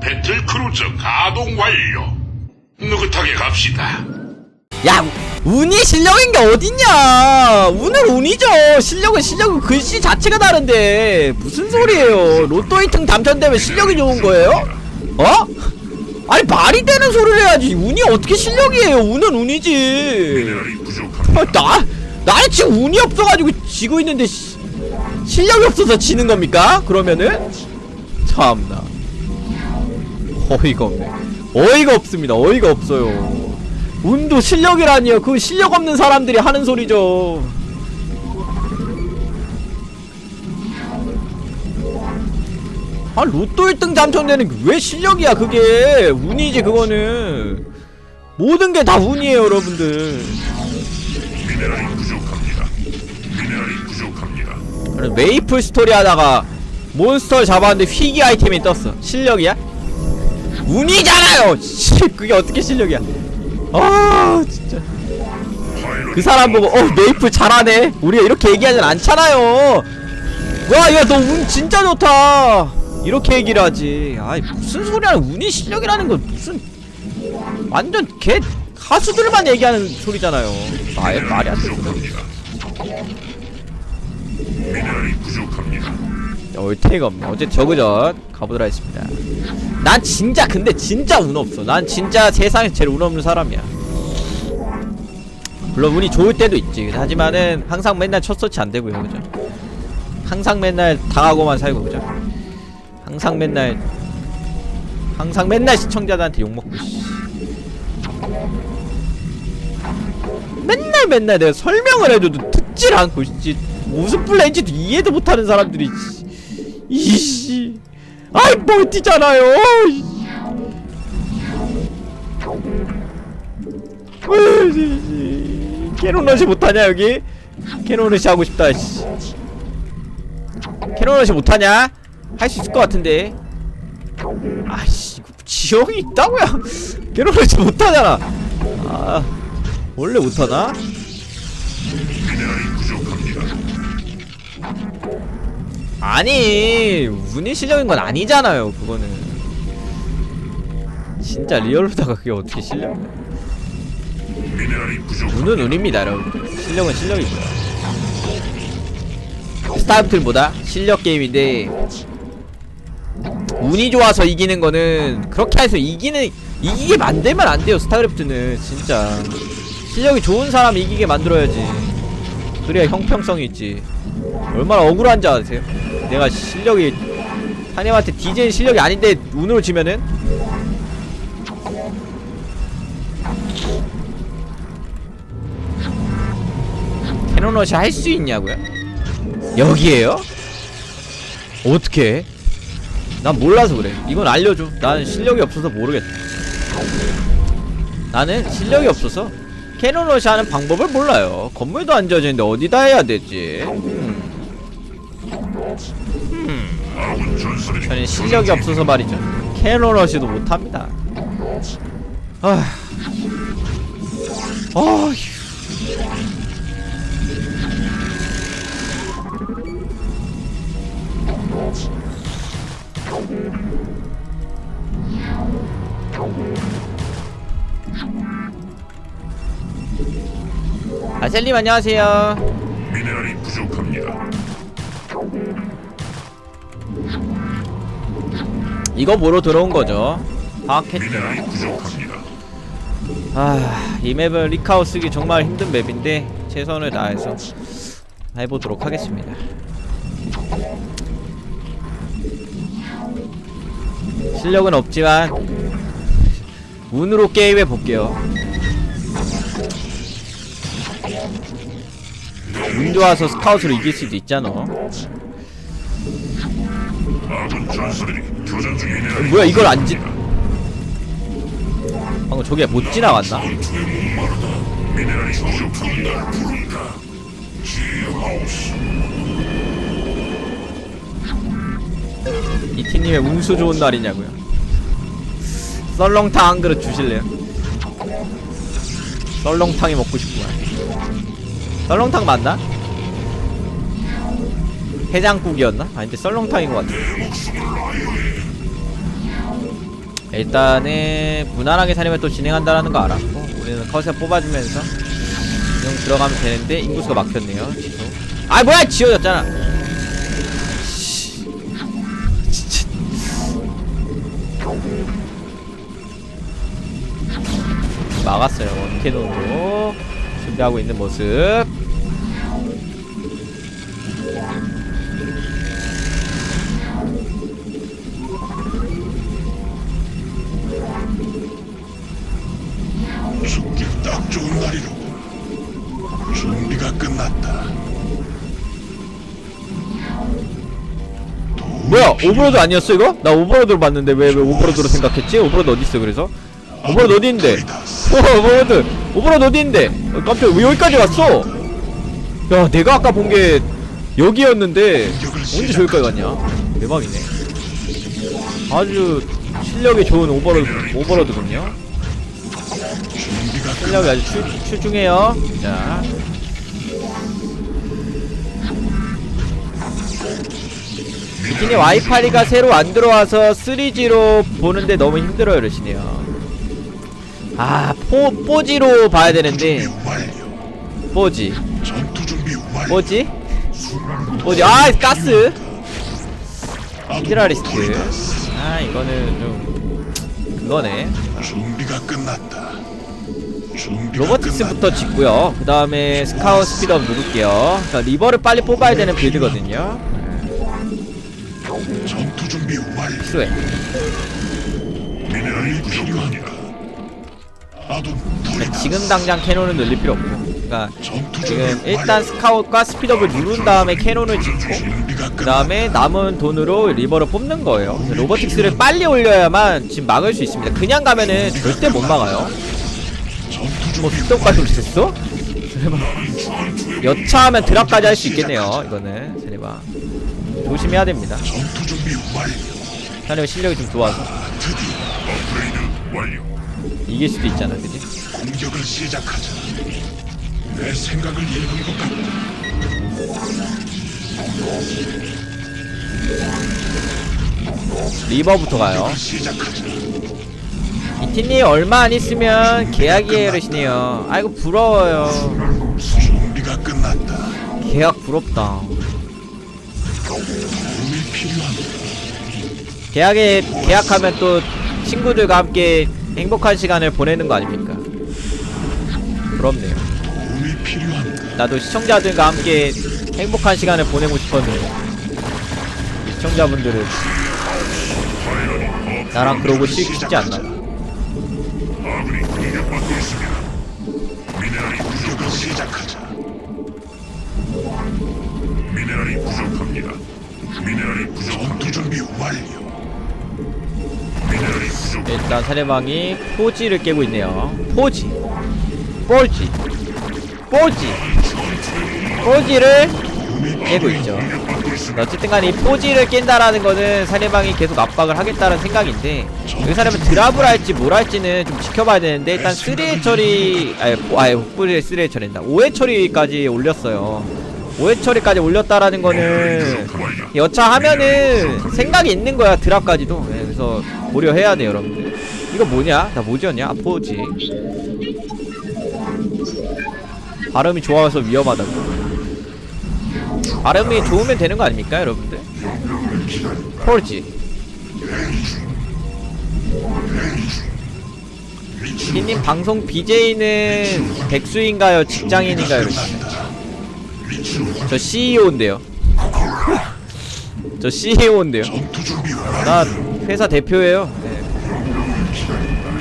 배틀 크루저 가동 완료. 느긋하게 갑시다. 야 운이 실력인 게 어딨냐 운은 운이죠 실력은 실력은 글씨 자체가 다른데 무슨 소리예요 로또 1등 당첨되면 실력이 좋은 거예요? 어? 아니 말이 되는 소리를 해야지 운이 어떻게 실력이에요 운은 운이지. 아, 나 나는 지금 운이 없어가지고 지고 있는데 시, 실력이 없어서 지는 겁니까? 그러면은? 참나. 어이가 없네. 어이가 없습니다. 어이가 없어요. 운도 실력이라니요. 그 실력 없는 사람들이 하는 소리죠. 아 로또 1등 당첨되는 게 왜 실력이야 그게? 운이지 그거는. 모든 게 다 운이에요 여러분들 메이플 스토리 하다가 몬스터 잡았는데 휘기 아이템이 떴어. 실력이야? 운이잖아요! 씨 그게 어떻게 실력이야? 아 진짜. 그 사람 보고 어 메이플 잘하네? 우리가 이렇게 얘기하진 않잖아요. 와야 너 운 진짜 좋다. 이렇게 얘기를 하지. 아이 무슨 소리야. 운이 실력이라는 건 무슨. 완전 개 가수들만 얘기하는 소리잖아요. 말, 말이 안 되는 미네랄이 부족합니다. 얼테가 없네. 어제 저그전 가보도록 하겠습니다. 난 진짜 근데 진짜 운 없어. 난 진짜 세상에서 제일 운 없는 사람이야. 물론 운이 좋을 때도 있지. 하지만은 항상 맨날 첫 서치 안 되고요, 그죠? 항상 맨날 당하고만 살고 그죠? 항상 맨날 항상 맨날 시청자들한테 욕 먹고 씨. 맨날 맨날 내가 설명을 해줘도 듣질 않고 씨. 무슨 플레이인지도 이해도 못하는 사람들이 씨. 이씨 아이 멀티잖아요 이. 으이씨. 캐논러시 못하냐 여기? 캐논러시 하고 싶다 씨. 캐논러시 못하냐? 할 수 있을 것 같은데 이거 지형이 있다고요 캐논러시 못하잖아 아 원래 못하나? 아니 운이 실력인 건 아니잖아요 그거는. 진짜 리얼로다가 그게 어떻게 실력. 운은 운입니다 여러분. 실력은 실력이고요 스타크래프트보다? 실력 게임인데 운이 좋아서 이기는 거는 그렇게 해서 이기는 이기게 만들면 안 돼요 스타크래프트는. 진짜. 실력이 좋은 사람 이기게 만들어야지. 그래야 형평성이 있지. 얼마나 억울한지 아세요? 내가 실력이 사님한테 디제이 실력이 아닌데 운으로 지면은 캐논러시 할 수 있냐고요? 여기에요? 어떻게? 해? 난 몰라서 그래. 이건 알려줘. 나는 실력이 없어서 모르겠다. 나는 실력이 없어서 캐논러시 하는 방법을 몰라요. 건물도 안 지어지는데 어디다 해야 되지? 음. 전설이 저는 실력이 없어서 말이죠. 캐논러시도 못합니다. 아, 아휴. 아셀님 안녕하세요. 미네랄이 이거 보러 들어온 거죠. 파악했죠. 부족합니다. 아, 이 맵은 리카우 쓰기 정말 힘든 맵인데 최선을 다해서 해보도록 하겠습니다. 실력은 없지만 운으로 게임해 볼게요. 운 좋아서 스카웃으로 이길 수도 있잖아. 교전 뭐야 이걸 안 지? 방금 저게 못 지나갔나? 이티님의 운수 좋은 날이냐고요. 썰렁탕 한 그릇 주실래요? 썰렁탕이 먹고 싶구만. 썰렁탕 맞나? 해장국이었나? 아닌데 썰렁탕인 것 같아 일단은 무난하게 사냥을 또 진행한다라는 거 알았고 우리는 컷에 뽑아주면서 그냥 들어가면 되는데 인구수가 막혔네요 지금 아 뭐야! 지워졌잖아! 막았어요 원캐논으로. 준비하고 있는 모습 좋은 날이로군. 준비가 끝났다. 뭐야 오버로드 아니었어 이거? 나 오버로드로 봤는데 왜 왜 오버로드로 생각했지? 오버로드 어딨어 그래서? 오버로드 어디인데? 어, 오버로드 오버로드 어디인데? 어, 깜짝 왜 여기까지 왔어? 야 내가 아까 본 게 여기였는데 언제 저기까지 갔냐? 대박이네 아주 실력이 좋은 오버로드 오버로드군요 실력이 아주 추, 출중해요 자 비키니 와이파리가 새로 안 들어와서 3G로 보는데 너무 힘들어요 이러시네요 아 포, 4G로 봐야 되는데 완료. 4G 전투 준비 완료. 뭐지? 뭐지? 아 가스 히드라리스트 아 이거는 좀 그거네 준비가 끝났다. 끝났다. 짓고요. 그 다음에 스카우 스피드업 누를게요. 자, 리버를 빨리 뽑아야 되는 빌드거든요. 전투 준비 완료. 필요해 미네랄이 부족합니다. 아둔 그러니까 지금 당장 캐논을 늘릴 필요 없고. 그러니까 지금 일단 스카웃과 스피드업을 누른 다음에 캐논을 짓고 그. 다음에 남은 돈으로 리버를 뽑는 거예요. 그래서 로보틱스를 빨리 올려야만 지금 막을 수 있습니다. 그냥 가면은 절대 못 막아요 뭐 준비 습격까지 올렸어? 세레바 여차하면 드랍까지 할 수 있겠네요 이거는 세레바 조심해야 됩니다. 사레바 실력이 좀 좋아서. 이길 수도 있잖아 그지? 공격을 시작하자. 내 생각을 읽은 것 같다. 리버부터 가요 시작하자. 이티님 얼마 안 있으면 계약이에요 이러시네요 아이고 부러워요 준비가 끝났다. 계약 부럽다 도움이. 계약에 계약하면 또 친구들과 함께 행복한 시간을 보내는 거 아닙니까? 부럽네요. 도움이. 나도 시청자들과 함께 행복한 시간을 보내고 싶었는데 시청자분들은 나랑 그러고 싶, 싶지 않나? 공격 받고 있습니다. 미네랄이 공격을 시작하자. 미네랄이 부족합니다. 미네랄이 부족. 전투 준비 완료. 미네랄이 부족. 일단 사례방이 포지를 깨고 있네요. 포지, 뽀지, 뽀지, 뽀지를 깨고 있죠. 공격받고 있습니다. 어쨌든 간에 이 포지를 깬다라는 거는 사례방이 계속 압박을 하겠다는 생각인데 여기 사람은 드랍을 할지 뭘 할지는 좀 지켜봐야 되는데 일단 3회 처리 아니 북부의 3회 처리다 5회 처리까지 올렸어요 5회 처리까지 올렸다라는 거는 완료. 여차 하면은 생각이 있는 거야 드랍까지도 예, 그래서 고려해야 돼요 여러분들 이거 뭐냐? 나 뭐지였냐? 아 포지 발음이 좋아서 위험하다고 발음이 좋으면 되는 거 아닙니까 여러분들? 포지 피님 방송 BJ는 백수인가요? 직장인인가요? 저 CEO인데요 저 CEO인데요. 나 회사 대표예요. 네.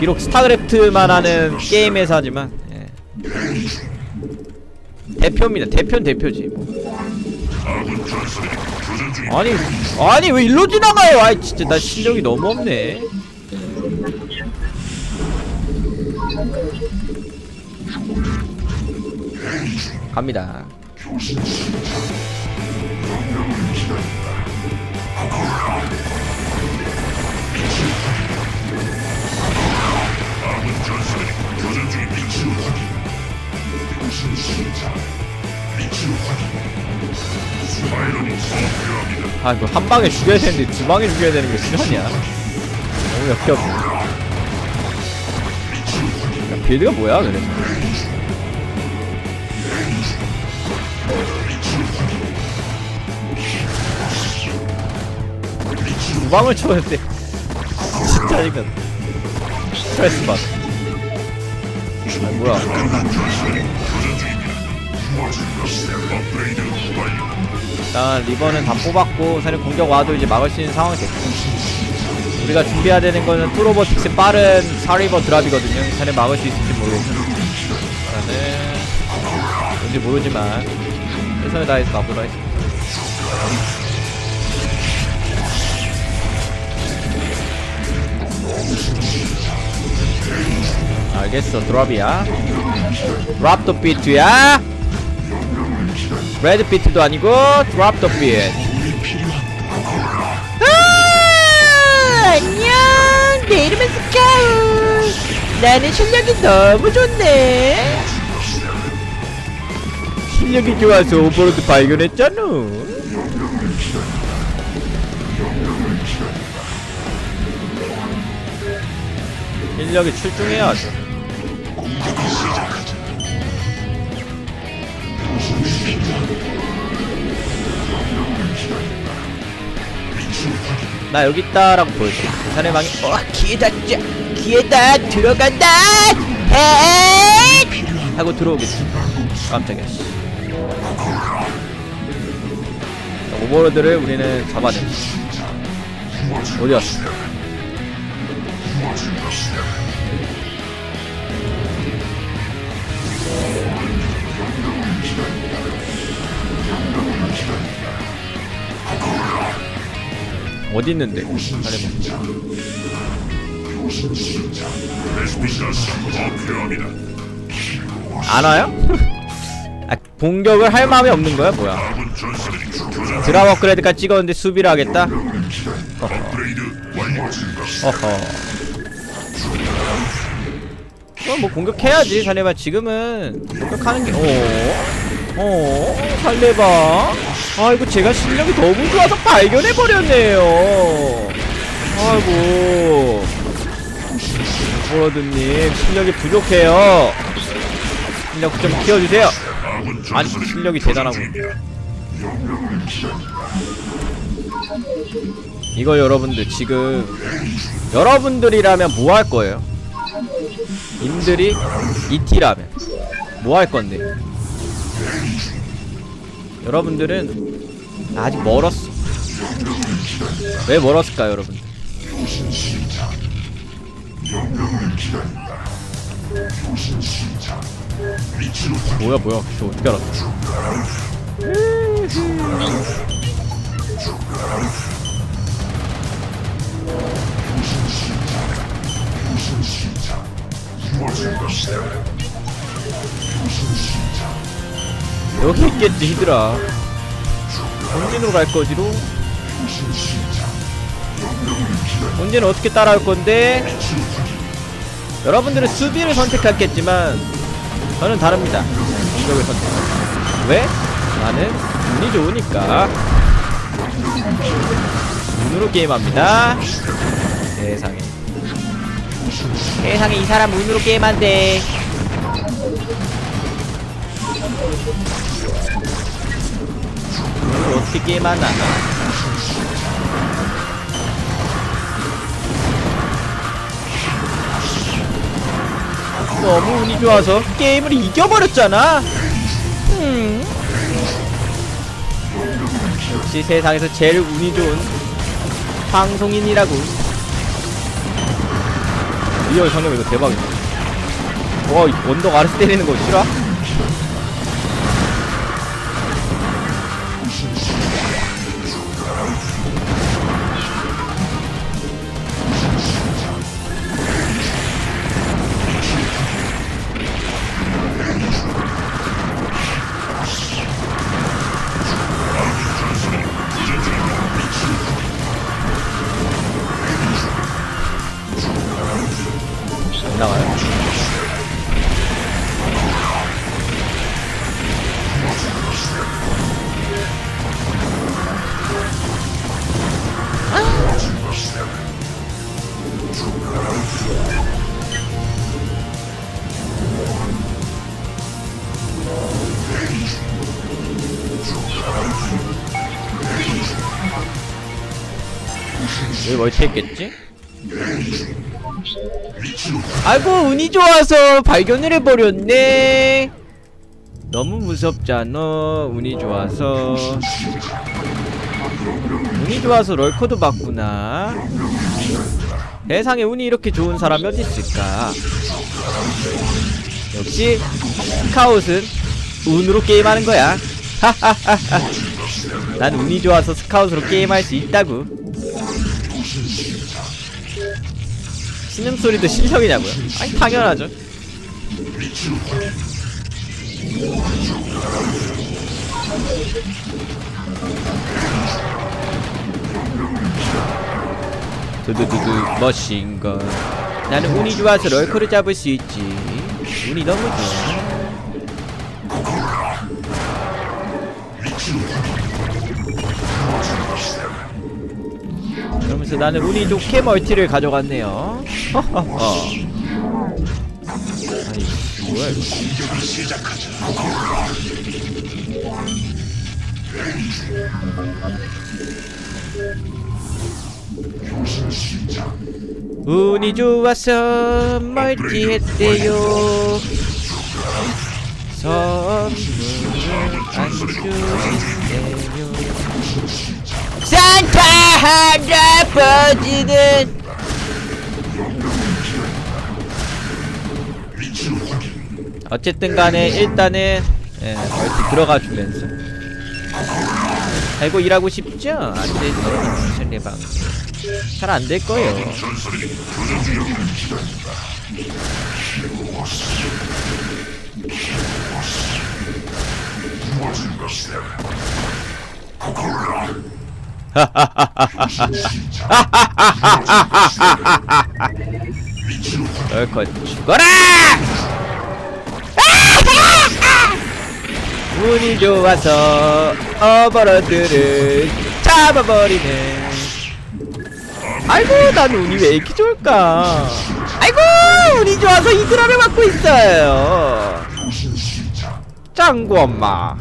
비록 스타크래프트만 하는 게임 회사지만 예. 대표입니다. 대표는 대표지. 뭐. 아니 아니 왜 일로 지나가요? 아이 진짜 나 실력이 너무 없네. 갑니다. 아 이거 한 방에 죽여야 되는데 두 방에 죽여야 되는 게 실화냐 너무 역겹네. 야, 빌드가 뭐야 그래? 두 방을 쳐는데 진짜 이거 스트레스 받아. 아 뭐야 일단 리버는 다 뽑았고 사실 공격 와도 이제 막을 수 있는 상황이 됐고. 우리가 준비해야 되는 거는 투로버틱스 빠른 사리버 드랍이거든요. 사실 막을 수 있을지 모르겠어 일단은 뭔지 모르지만 최선을 다해서 가보도록 하겠습니다. 알겠어. 드랍이야. 드랍 더 비트야 레드 비트도 아니고 드랍 더 비트 아, 안녕. 내 이름은 스카우 나는 실력이 너무 좋네. 실력이 좋아서 오버로드 발견했잖아. 실력이 출중해야죠 나 여기 있다라고 보여줘. 사내방이 어 기회다 짜 기회다 들어간다! 헤! 하고 들어오겠지. 깜짝이야. 오버로드를 우리는 잡아내 어디 갔어 어디 있는데 안 와요? 아, 공격을 할 마음이 없는 거야 뭐야 드랍 업그레이드까지 찍었는데 수비를 하겠다? 어허 어, 뭐 공격해야지 살레바 지금은 공격하는 게 어? 어? 살레바 아이고 제가 실력이 너무 좋아서 발견해버렸네요. 아이고. 오버로드님 실력이 부족해요. 실력 좀 키워주세요. 아니 실력이 대단하고. 이거 여러분들 지금 여러분들이라면 뭐 할 거예요? 님들이 이티라면 뭐 할 건데? 여러분들은 아직 멀었어. 왜 멀었을까요, 여러분? 뭐야, 뭐야? 저 어떻게 알았어? 여기 있겠지 히드라. 본진으로 갈 거지로. 본진은 어떻게 따라올 건데? 여러분들은 수비를 선택했겠지만 저는 다릅니다. 공격을 선택 왜? 나는 운이 좋으니까. 운으로 게임합니다. 세상에. 세상에 이 사람 운으로 게임한대 운으로 어떻게 게임하나 너무 운이 좋아서 게임을 이겨버렸잖아 음. 역시 세상에서 제일 운이 좋은 방송인이라고 리얼 성형 이거 대박이다 와 언덕 아래서 때리는 거 싫어? 멀티 했겠지? 아이고 운이 좋아서 발견을 해버렸네. 너무 무섭잖아 운이 좋아서. 운이 좋아서 럴커도 봤구나. 세상에 운이 이렇게 좋은 사람이 어디 있을까? 역시 스카웃은 운으로 게임하는 거야. 하하하하. 난 운이 좋아서 스카웃으로 게임할 수 있다고 신음소리도 실력이냐고요? 아니 당연하죠. 두두두두 머신건 나는 운이 좋아서 럴커를 잡을 수 있지. 운이 너무 좋아 그러면서 나는 운이 좋게 멀티를 가져갔네요. 시작하자. 운이 좋아서 멀티했대요. 선물을 안 주신대요. 산타 할아버지는 어쨌든 간에 일단은 예, 멀티 들어가 주면서. 살고 일하고 싶죠? 안 되죠 상대방. 잘 안 될 거예요 널컷 죽어라! 운이 좋아서 어버러들을 잡아버리는 아이고 난 운이 왜 이렇게 좋을까 아이고 운이 좋아서 이드라를 맞고 있어요 짱구 엄마.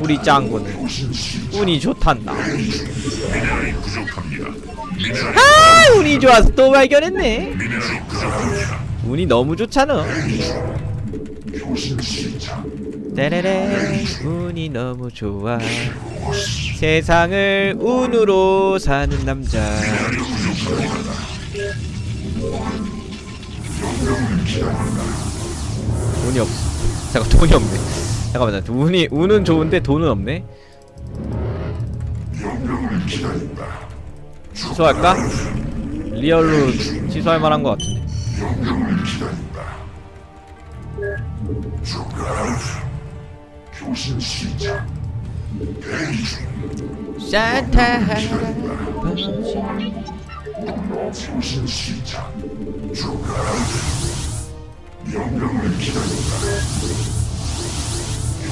우리 짱구는 운이 좋단다. 아 운이 좋아서 또 발견했네. 운이 너무 좋잖아. 따라라 운이 너무 좋아. 세상을 운으로 사는 남자. 운이 없 잠깐 돈이 없네 잠깐만 나 운이 운은 좋은데 돈은 없네? 취소할까? 리얼로 취소할 만한 것 같은데. 산타 할아버지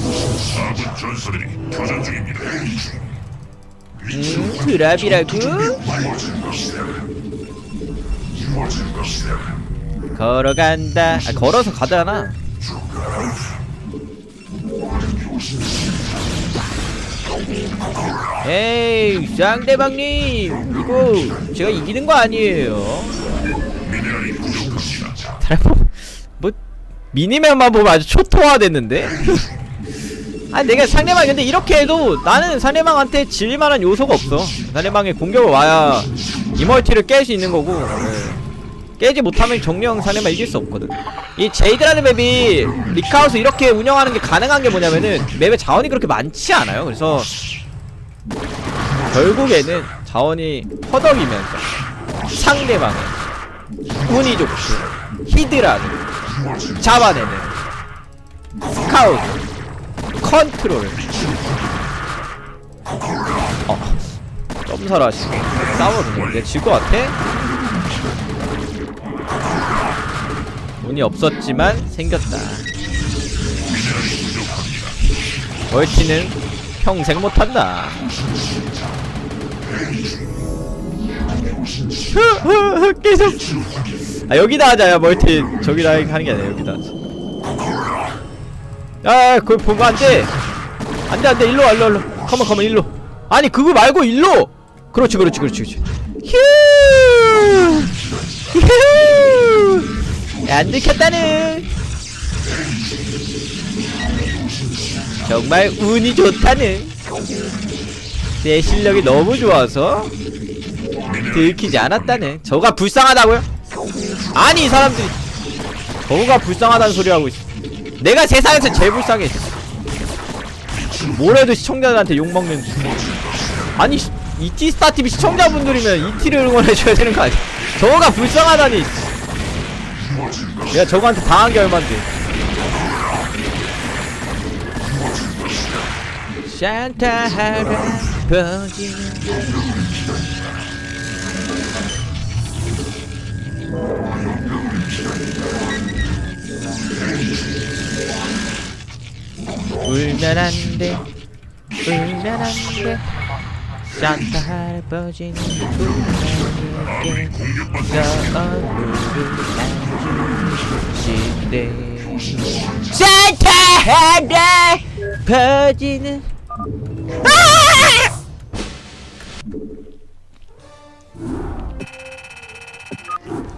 아군 전설이 교전 중입니다. 음, 드랍이라고? 걸어간다. 아 걸어서 가잖아. 에이 상대방님 이거 제가 이기는 거 아니에요? 뭐 미니맵만 보면 아주 초토화됐는데 아 내가 상대방 근데 이렇게 해도 나는 상대방한테 질 만한 요소가 없어. 상대방의 공격을 와야 이멀티를 깰 수 있는 거고. 예. 깨지 못하면 정령 상대방 이길 수 없거든. 이 제이드라는 맵이 리카우스 이렇게 운영하는 게 가능한 게 뭐냐면은 맵에 자원이 그렇게 많지 않아요. 그래서 결국에는 자원이 허덕이면서 상대방의 운이 좋고 히드라는 잡아내는 스카우트 컨트롤 어. 점사를 하시네 싸워도 되는데 질것 같아? 운이 없었지만 생겼다. 멀티는 평생 못한다. 계속. 아 여기다 하자. 야 멀티 저기다 하는 게 아니라 여기다 하자 야 그걸 보면 안 돼. 안 돼 안 돼. 일로 와 일로 와, 일로. 컴온 컴온 일로. 아니 그거 말고 일로. 그렇지 그렇지 그렇지 그렇지. 휴! 휴. 안 들켰다는 정말 운이 좋다는 내 실력이 너무 좋아서 들키지 않았다는 저가 불쌍하다고요? 아니 이 사람들이 저가 불쌍하다는 소리 하고 있어 내가 세상에서 제일 불쌍해. 뭐래도 시청자들한테 욕먹는 아니 시- 이티 스타 TV 시청자분들이면 이티를 응원해줘야 되는 거 아니야? 저가 불쌍하다니. 내가 저거한테 당한 게 얼만데. 산타 할아버지 울면 안돼 산타 할아버지는 저 얼굴을 안주신대 산타 할아버지는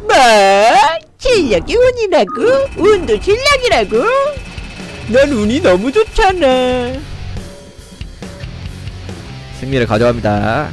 뭐? 실력이 운이라고? 운도 실력이라고? 난 운이 너무 좋잖아. 승리를 가져갑니다